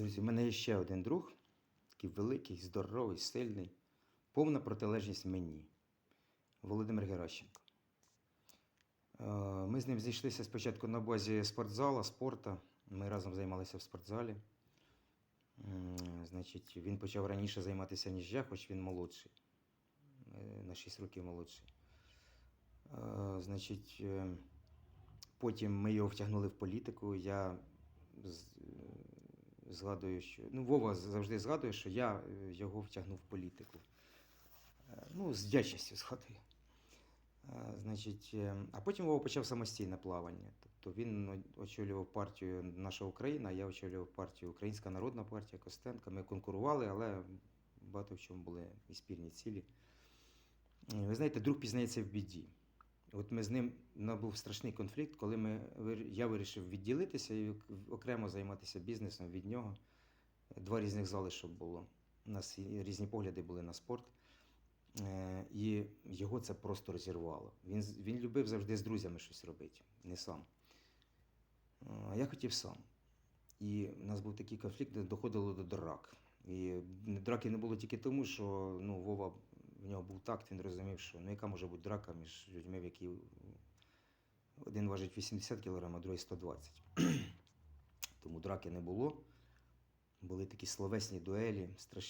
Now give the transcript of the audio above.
Друзі, у мене є ще один друг, такий великий, здоровий, сильний, повна протилежність мені. Володимир Геращенко. Е, Ми з ним зійшлися спочатку на базі спортзала, спорта. Ми разом займалися в спортзалі. Значить, він почав раніше займатися, ніж я, хоч він молодший. Е, На 6 років молодший. Е, Значить, потім ми його втягнули в політику. Я згадую, що. Ну, Вова завжди згадує, що я е, його втягнув в політику. Е, Ну, з вдячністю згадую. Е, Значить, а потім Вова почав самостійне плавання. Тобто він очолював партію Наша Україна, а я очолював партію Українська Народна партія Костенка. Ми конкурували, але багато в чому були і спільні цілі. Ви знаєте, друг пізнається в біді. От ми з ним у нас був страшний конфлікт, коли ми, я вирішив відділитися і окремо займатися бізнесом від нього. Два різних зали, щоб було. У нас різні погляди були на спорт. Е, І його це просто розірвало. Він, він любив завжди з друзями щось робити, не сам. Е, А я хотів сам. І у нас був такий конфлікт, де доходило до драк. І драки не було тільки тому, що ну, Вова, в нього був такт, він розумів, що ну, яка може бути драка між людьми, в які один важить 80 кг, а другий 120. Тому драки не було. Були такі словесні дуелі, страшні.